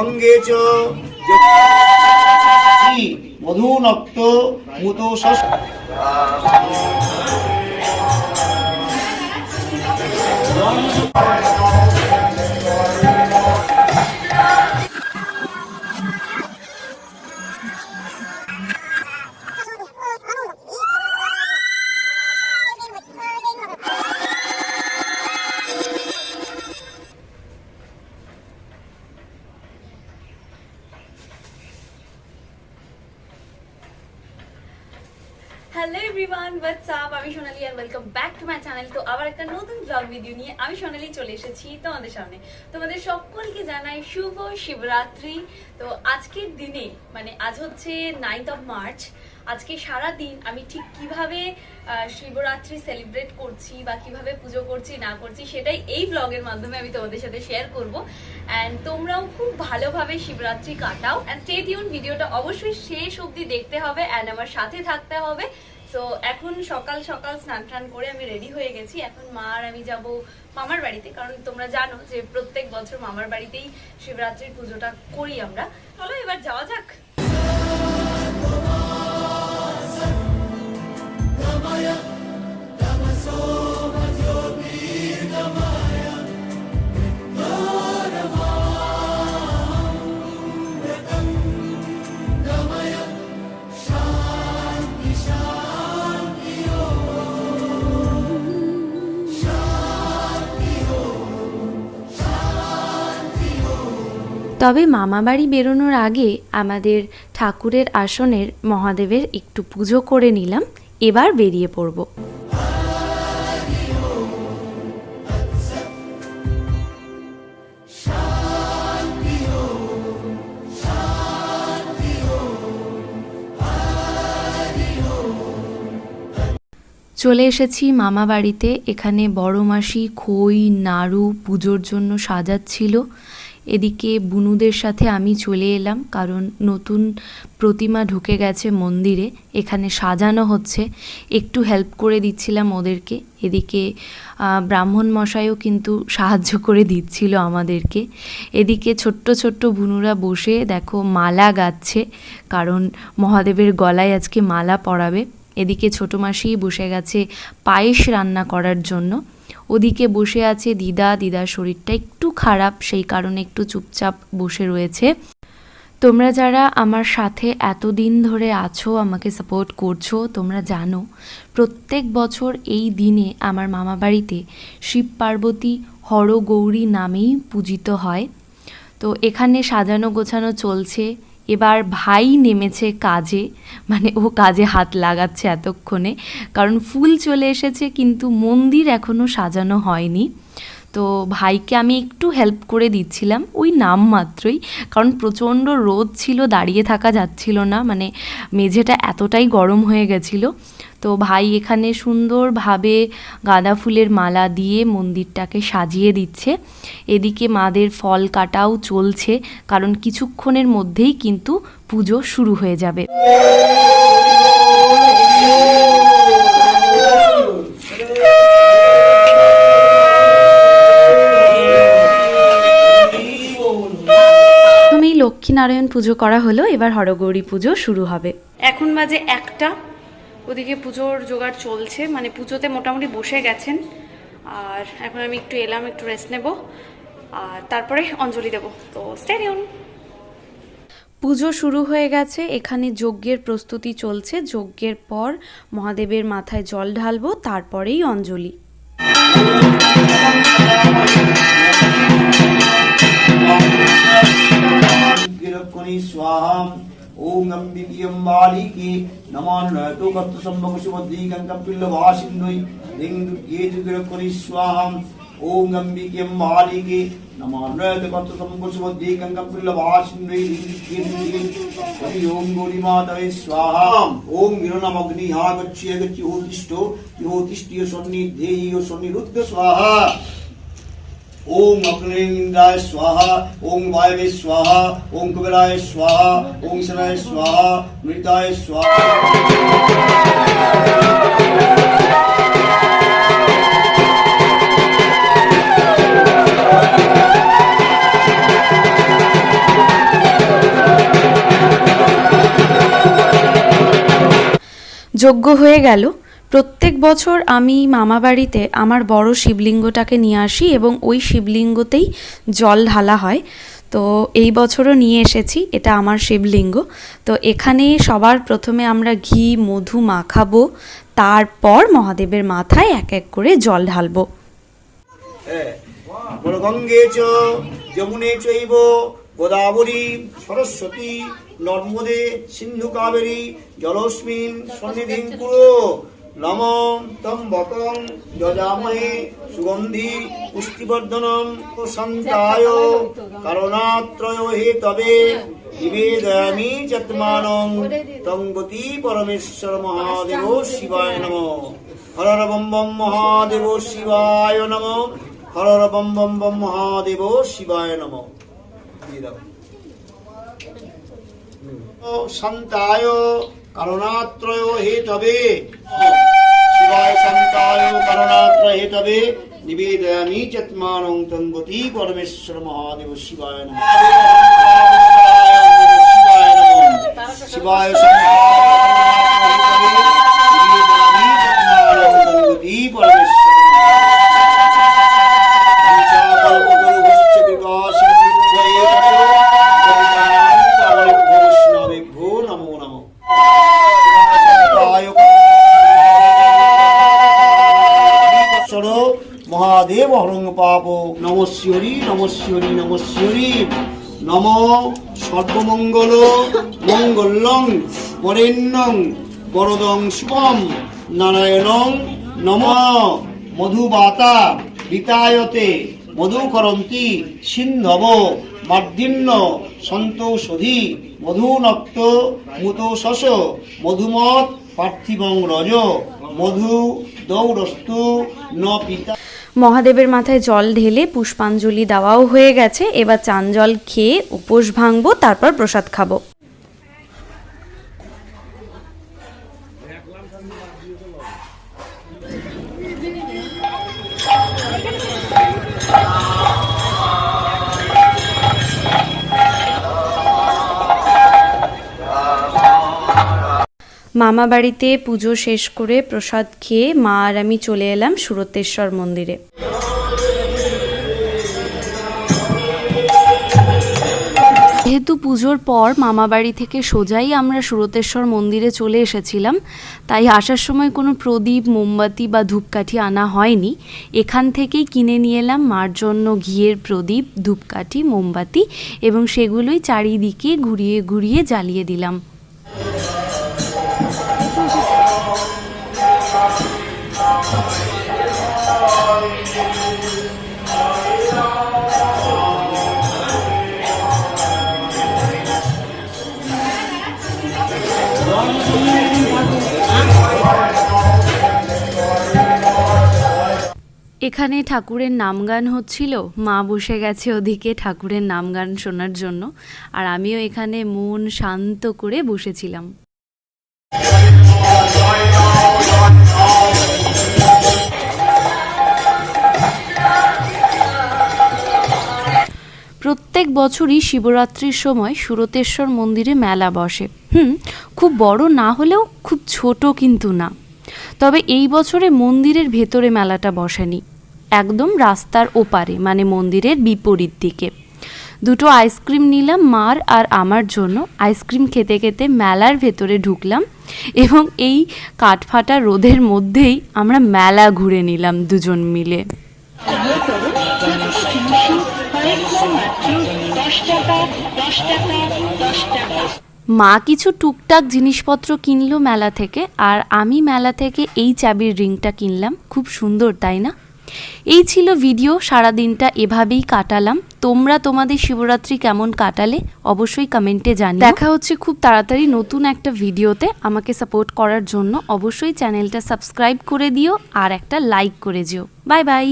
গঙ্গে চ। মধুনক্ত মুতো ষষ্ঠ। Hello everyone what's up আমি সোনালি আর welcome back to my channel তো আবার একটা নতুন ব্লগ ভিডিও নিয়ে আমি সোনালি চলে এসেছি তোমাদের সামনে। তোমাদের সকলকে জানাই শুভ শিবরাত্রি। তো আজকের দিনে মানে আজ হচ্ছে নাইন্থ অফ মার্চ আজকে সারা দিন আমি ঠিক কীভাবে শিবরাত্রি সেলিব্রেট করছি বা কীভাবে পুজো করছি, না করছি, সেটাই এই ব্লগের মাধ্যমে আমি তোমাদের সাথে শেয়ার করব। অ্যান্ড তোমরাও খুব ভালোভাবে শিবরাত্রি কাটাও। অ্যান্ড স্টে টিউন ভিডিওটা অবশ্যই শেষ অবধি দেখতে হবে অ্যান্ড আমার সাথে থাকতে হবে। সো এখন সকাল সকাল স্নান টান করে আমি রেডি হয়ে গেছি। এখন মা আর আমি যাব মামার বাড়িতে। কারণ তোমরা জানো যে প্রত্যেক বছর মামার বাড়িতেই শিবরাত্রির পুজোটা করি আমরা। চলো এবার যাওয়া যাক। তবে মামাবাড়ি বেরোনোর আগে আমাদের ঠাকুরের আসনের মহাদেবের একটু পুজো করে নিলাম, এবার বেরিয়ে পড়ব। চলে এসেছি মামা বাড়িতে এখানে বড় মাসি খই, নাড়ু পুজোর জন্য সাজাচ্ছিল। এদিকে বুনুদের সাথে আমি চলে এলাম, কারণ নতুন প্রতিমা ঢুকে গেছে মন্দিরে, এখানে সাজানো হচ্ছে। একটু হেল্প করে দিচ্ছিলাম ওদেরকে, এদিকে ব্রাহ্মণ মশাইও কিন্তু সাহায্য করে দিচ্ছিল আমাদেরকে। এদিকে ছোট্ট ছোট্ট বুনুরা বসে দেখো মালা গাচ্ছে, কারণ মহাদেবের গলায় আজকে মালা পরাবে। এদিকে ছোটো মাসি বসে গেছে পায়েস রান্না করার জন্য। ওদিকে বসে আছে দিদা। দিদার শরীরটা একটু খারাপ, সেই কারণে একটু চুপচাপ বসে রয়েছে। তোমরা যারা আমার সাথে এতদিন ধরে আছো, আমাকে সাপোর্ট করছ, তোমরা জানো, প্রত্যেক বছর এই দিনে আমার মামা বাড়িতে শিব পার্বতী হরগৌরী নামেই পূজিত হয়। তো এখানে সাজানো গোছানো চলছে। এবার ভাই নেমেছে কাজে মানে ও কাজে হাত লাগাচ্ছে এতক্ষণে, কারণ ফুল চলে এসেছে কিন্তু মন্দির এখনও সাজানো হয়নি। তো ভাইকে আমি একটু হেল্প করে দিচ্ছিলাম, ওই নাম মাত্রই, কারণ প্রচণ্ড রোদ ছিল, দাঁড়িয়ে থাকা যাচ্ছিল না মানে মেঝেটা এতটাই গরম হয়ে গেছিল। তো ভাই এখানে সুন্দরভাবে গাঁদা ফুলের মালা দিয়ে মন্দিরটাকে সাজিয়ে দিচ্ছে। এদিকে মাদের ফল কাটাও চলছে কারণ কিছুক্ষণের মধ্যেই কিন্তু পুজো শুরু হয়ে যাবে। লক্ষ্মীনারায়ণ পুজো করা হলো এবার হরগৌরী পুজো শুরু হবে। এখন বাজে একটা। ওদিকে পুজোর জোগাড় চলছে মানে পুজোতে মোটামুটি বসে গেছেন আর এখন আমি একটু এলাম একটু রেস্ট নেব আর তারপরে অঞ্জলি দেব তো স্টেডিয়াম পুজো শুরু হয়ে গেছে এখানে যজ্ঞের প্রস্তুতি চলছে যজ্ঞের পর মহাদেবের মাথায় জল ঢালবো তারপরেই অঞ্জলি गिरक्कुनि स्वाहाम् ॐ अम्बिकियं నమాన్నయతో కర్త సంభకుశుమద్రీగంకం పిల్లవాసింధుయ్ లింగేతుగిరకురీస్వాహం ఓం గంబికేం మాలికి నమాన్నయత కర్త సంభకుశుమద్రీగంకం పిల్లవాసింధుయ్ లింగేతుగిరి ఓం గౌరిమాతవే స్వాహాం ఓం గిరణమగ్ని ఆగచ్చి అగచ్చి యోతిష్టో యోతిష్టియ సన్నిధేయ సన్నిరుద్ధ స్వాహా ओम अक्लिंगाय स्वाहा, ओम वायवे स्वाहा, ओम कुबराय स्वाहा, ओम शनाय स्वाहा, मृताय स्वाहा। যোগ্য হয়ে গেল প্রত্যেক বছর আমি মামা বাড়িতে আমার বড় শিবলিঙ্গটাকে নিয়ে আসি এবং ওই শিবলিঙ্গতেই জল ঢালা হয়। তো এই বছরও নিয়ে এসেছি, এটা আমার শিবলিঙ্গ। তো এখানে সবার প্রথমে আমরা ঘি, মধু মাখাবো, তারপর মহাদেবের মাথায় এক এক করে জল ঢালবো। গোদাবরী, সরস্বতী, নর্মদে সিন্ধু কাবেরী, জলস্মিন, সন্নিধিং কুরু। নম তম্বকং যজামহে সুগন্ধি পুষ্টিবর্ধনম শান্তায় কারণাত্রয় হে তবে নিবেদয়ামি চত্মানং। তঙ্গতি পরমেশ্বর মহাদেব শিবায় নম। হর হর বম বম মহাদেব শিবায় নম। হর হর বম বম বম মহাদেব শিবায় নম। হে তবে। শিবায় শান্তায় কারণাত্রয় হে তবে নিবেদয়ামি চত্মানং তঙ্গতি পরমেশ্বর মহাদেব শিবায় মহাদেব হরং পাপ। নমস্বরী নমস্বরী নমস্বরী নম সর্বমঙ্গল মঙ্গলং বরেণ্যং, বরদং শুভম, নারায়ণং নম। মধুবাতা, বিতায়তে, মধুকরন্তি, সিন্ধব, মার্দিন্য, সন্তৌষধি, মধুনক্ত মুতোশস মধুমত পার্থিবং রজ, মধু, দৌরস্তু, ন পিতা। মহাদেবের মাথায় জল ঢেলে পুষ্পাঞ্জলি দেওয়াও হয়ে গেছে। এবার চান জল খেয়ে উপোস ভাঙবো, তারপর প্রসাদ খাব। মামা বাড়িতে পুজো শেষ করে প্রসাদ খেয়ে মা আর আমি চলে এলাম সুরতেশ্বর মন্দিরে। যেহেতু পুজোর পর মামা বাড়ি থেকে সোজাই আমরা সুরতেশ্বর মন্দিরে চলে এসেছিলাম, তাই আসার সময় কোনো প্রদীপ, মোমবাতি বা ধূপকাঠি আনা হয়নি। এখান থেকেই কিনে নিয়ে এলাম মার জন্য ঘিয়ের প্রদীপ, ধূপকাঠি, মোমবাতি এবং সেগুলোই চারিদিকে ঘুরিয়ে ঘুরিয়ে জ্বালিয়ে দিলাম। এখানে ঠাকুরের নাম গান হচ্ছিল, মা বসে গেছে ওদিকে ঠাকুরের নাম গান শোনার জন্য, আর আমিও এখানে মন শান্ত করে বসেছিলাম। প্রত্যেক বছরই শিবরাত্রির সময় সুরতেশ্বর মন্দিরে মেলা বসে। হুম, খুব বড় না হলেও খুব ছোট কিন্তু না। তবে এই বছরে মন্দিরের ভেতরে মেলাটা বসেনি। একদম রাস্তার ওপারে মানে মন্দিরের বিপরীত দিকে। দুটো আইসক্রিম নিলাম মার আর আমার জন্য। আইসক্রিম খেতে খেতে মেলার ভেতরে ঢুকলাম এবং এই কাঠফাটা রোদের মধ্যেই আমরা মেলা ঘুরে নিলাম দুজন মিলে। মা কিছু টুকটাক জিনিসপত্র কিনলো মেলা থেকে, আর আমি মেলা থেকে এই চাবির রিংটা কিনলাম। খুব সুন্দর, তাই না? এই ছিল ভিডিও সারা দিনটা এভাবেই কাটালাম। তোমরা তোমাদের শিবরাত্রি কেমন কাটালে অবশ্যই কমেন্টে জানিও। দেখা হচ্ছে খুব তাড়াতাড়ি নতুন একটা ভিডিওতে। আমাকে সাপোর্ট করার জন্য অবশ্যই চ্যানেলটা সাবস্ক্রাইব করে দিও আর একটা লাইক করে দিও বাই বাই।